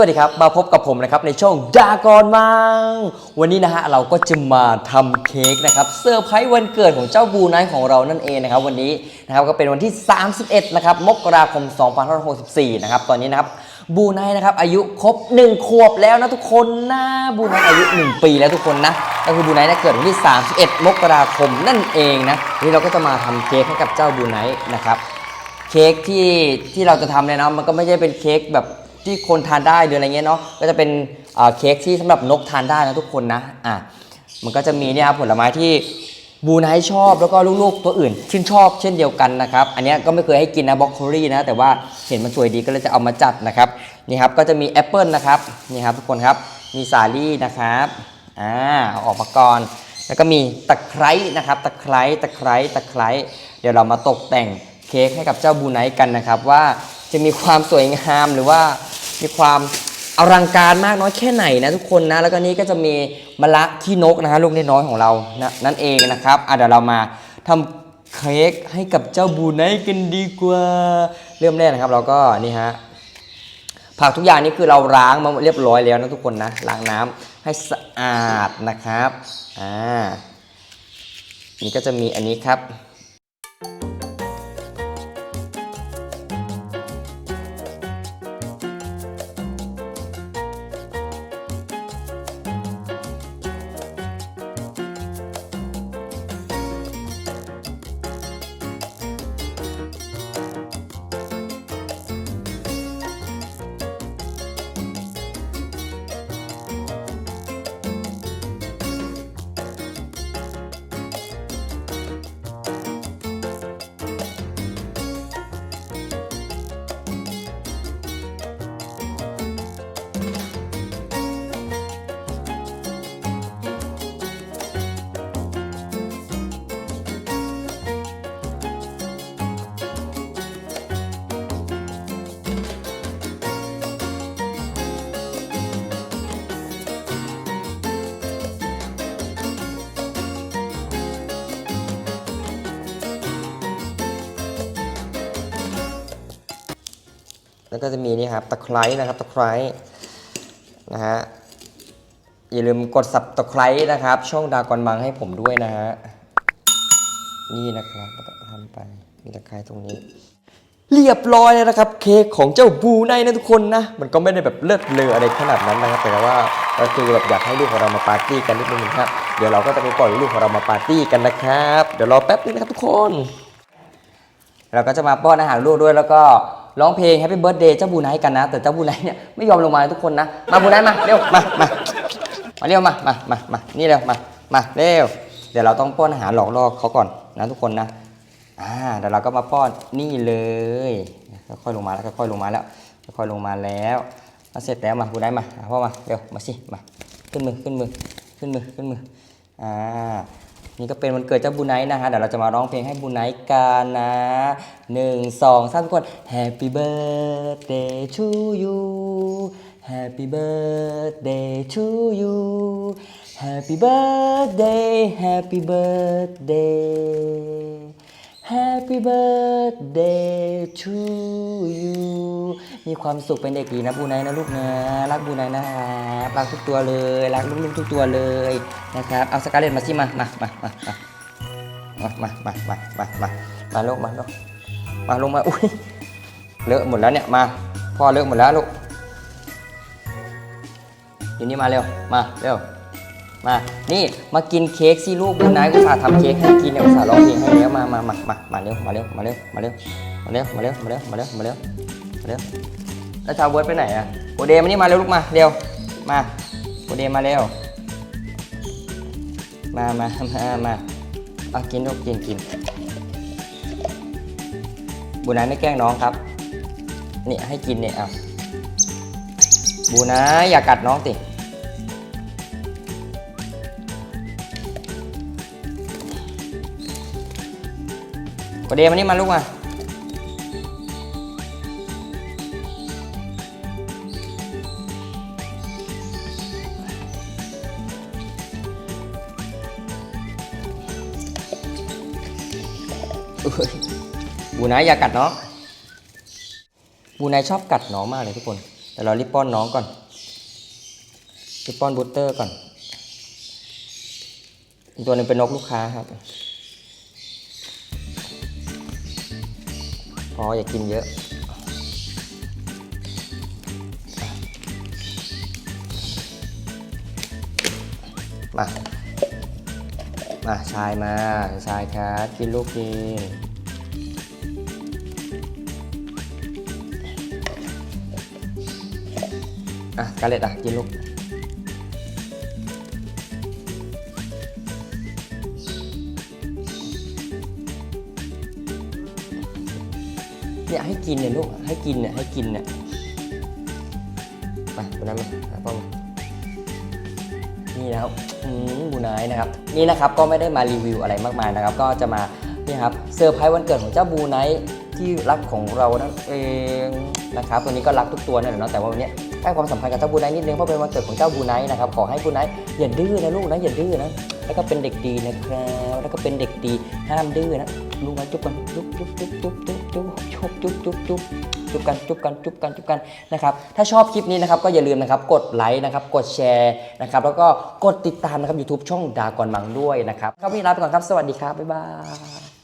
วัสดีครับ มาพบกับผมนะครับในช่องดากอนมัง วันนี้นะฮะเราก็จะมาทำเค้กนะครับเซอร์ไพรส์วันเกิดของเจ้าบูไนท์ของเรานั่นเองนะครับวันนี้นะครับก็เป็นวันที่ 31นะครับมกราคม 2564 นะครับตอนนี้นะครับบูไนท์นะครับอายุครบ 1 ขวบแล้วนะทุกคนนะบูไนท์อายุ 1 ปีแล้วทุกคนนะก็คือบูไนท์เนี่ยเกิดวันที่ 31 มกราคมนั่นเองนะวันนี้เราก็จะมาทำเค้กให้กับเจ้าบูไนท์นะครับเค้กที่ที่เราจะทำเนี่ยนะมันก็ไม่ใช่เป็นเค้กแบบ ที่คนทานได้หรืออะไรเงี้ยเนาะก็จะเป็นเค้กที่สำหรับนกทานได้นะทุกคนนะอะมันก็จะมีเนี่ยครับผลไม้ที่บูไนท์ชอบแล้วก็ลูกๆตัวอื่น ชื่นชอบเช่นเดียวกันนะครับ อันนี้ก็ไม่เคยให้กินนะบล็อกโคลี่นะ แต่ว่าเห็นมันสวยดีก็เลยจะเอามาจัดนะครับนี่ครับก็จะมีแอปเปิลนะครับนี่ครับทุกคนครับมีสาลี่นะครับอ่าเอาออกมาก่อนแล้วก็มีตะไคร้นะครับ ตะไคร้ตะไคร้ตะไคร้เดี๋ยวเรามาตกแต่งเค้กให้กับเจ้าบูไนกันนะครับ ว่าจะมีความสวยงามหรือว่า มีความอลังการมากน้อยแค่ไหนนะทุกคนนะ แล้วก็นี้ก็จะมีมะละขี้นกนะฮะลูกน้อยๆของเรานะนั่นเองนะครับอะเดี๋ยวเรามาทำเค้กให้กับเจ้าบูไนกันดีกว่า เริ่มแรกนะครับ เราก็นี่ฮะผักทุกอย่างนี่คือเราล้างมาเรียบร้อยแล้วนะทุกคนนะล้างน้ำให้สะอาดนะครับอ่านี่ก็จะมีอันนี้ครับ แล้วก็จะมีนี่ครับตะไคร้นะครับตะไคร้นะฮะอย่าลืมกดสับตะไคร้นะครับ ช่องดากอนมังให้ผมด้วยนะฮะนี่นะครับแล้วก็ทำไปมีตะไคร้ตรงนี้ เรียบร้อยแล้วนะครับเค้กของเจ้าบูไนนะทุกคนนะ มันก็ไม่ได้แบบเลิศเลออะไรขนาดนั้นนะครับแต่ว่าก็คือแบบอยากให้ลูกของเรามาปาร์ตี้กันนิดนึงครับเดี๋ยวเราก็จะไปปล่อยลูกของเรามาปาร์ตี้กันนะครับ เดี๋ยวรอแป๊บนึงนะครับทุกคน เราก็จะมาป้อนอาหารลูกด้วยแล้วก็ ร้องเพลง Happy Birthday เจ้าบูไนกันนะ แต่เจ้าบูไนเนี่ยไม่ยอมลงมาทุกคนนะ มาบูไนมาเร็วมามามาเร็วมามามามานี่เร็วมามาเร็วเดี๋ยวเราต้องป้อนอาหารหลอกล่อเขาก่อนนะทุกคนนะอ่าเดี๋ยวเราก็มาป้อนนี่เลยค่อยๆลงมาแล้วค่อยๆลงมาแล้วค่อยๆลงมาแล้วมาเสร็จแล้วมาบูไนมาพ่อมาเร็วมาสิมาขึ้นมือขึ้นมือขึ้นมือขึ้นมืออ่า นี่ก็เป็นวันเกิดเจ้าบูไนท์นะฮะเดี๋ยวเราจะมาร้องเพลงให้บูไนท์กันนะหนึ่งสองสามทุกคน Happy birthday to you Happy birthday to you Happy birthday Happy birthday Happy birthday to you มีความสุขเป็นเด็กดีนะบูไนท์นะลูกนะ รักบูไนท์นะครับรักทุกตัวเลย รักลูกๆทุกตัวเลยนะครับ เอาสกาเลตมาสิมา มา มา มา มา มา มา มา มา มามาลูกมาลูกมาลงมา อุ้ย เลอะหมดแล้วเนี่ย มา พ่อเลอะหมดแล้วลูกทีนี้มาเร็ว มาเร็ว มา นี่มากินเค้กสิลูกคุณนายอุตส่าห์ทำเค้กให้กินเนี่ยอุตส่าห์ร้องเพลงให้แล้วมามามามามาเร็วมาเร็วมาเร็วมาเร็วมาเร็วมาเร็วมาเร็วมาเร็วมาเร็วมาเร็วแล้วชาวเบิร์ดไปไหนอะโอเดมานี่มาเร็วลูกมาเร็วมาโอเดมาเร็วมามามามาเอากินลูกกินกินบูนายไม่แกล้งน้องครับนี่ให้กินเนี่ยเอาบูนายอย่ากัดน้องสิ โอเดี๋ยวมานี่มาลูกมาบูไนท์อย่ากัดน้องบูไนท์ชอบกัดน้องมากเลยทุกคนดี๋ยวเรารีบป้อนน้องก่อนรีบป้อนบูสเตอร์ก่อน ตัวนึงเป็นนกลูกค้าครับ พออย่ากินเยอะ มา มาชายมาชายครับกินลูกกินอะกาเล็ตอะ กินลูก เนี่ยให้กินเนี่ยลูกให้กินเนี่ยให้กินเนี่ยไปคนนั้นมาป้อมมานี่นะครับบูนายนะครับนี่นะครับก็ไม่ได้มารีวิวอะไรมากมายนะครับ ก็จะมานี่ครับเซอร์ไพรส์วันเกิดของเจ้าบูไนท์ ที่รักของเรานั่นเองนะครับตัวนี้ก็รักทุกตัวนั่นแหละเนาะแต่ว่าวันนี้ให้ความสำคัญกับเจ้าบูไนนิดนึงเพราะเป็นวันเกิดของเจ้าบูไนนะครับขอให้บูไนอย่าดื้อนะลูกนะอย่าดื้อนะแล้วก็เป็นเด็กดีนะครับแล้วก็เป็นเด็กดีห้ามดื้อนะลูกนะจุ๊บกันจุ๊บจุ๊บจุ๊บจุ๊บจุ๊บจุ๊บจุ๊บจุ๊บจุ๊บจุ๊บจุ๊บกันจุ๊บกันจุ๊บกันจุ๊บกันนะครับถ้าชอบคลิปนี้นะครับก็อย่าลืมนะครับกดไลค์นะครับกดแชร์นะครับแล้วก็กดติดตามนะครับ YouTube ช่องดากอนมังด้วยนะครับครับวันนี้ลาไปก่อนครับสวัสดีครับบ๊ายบาย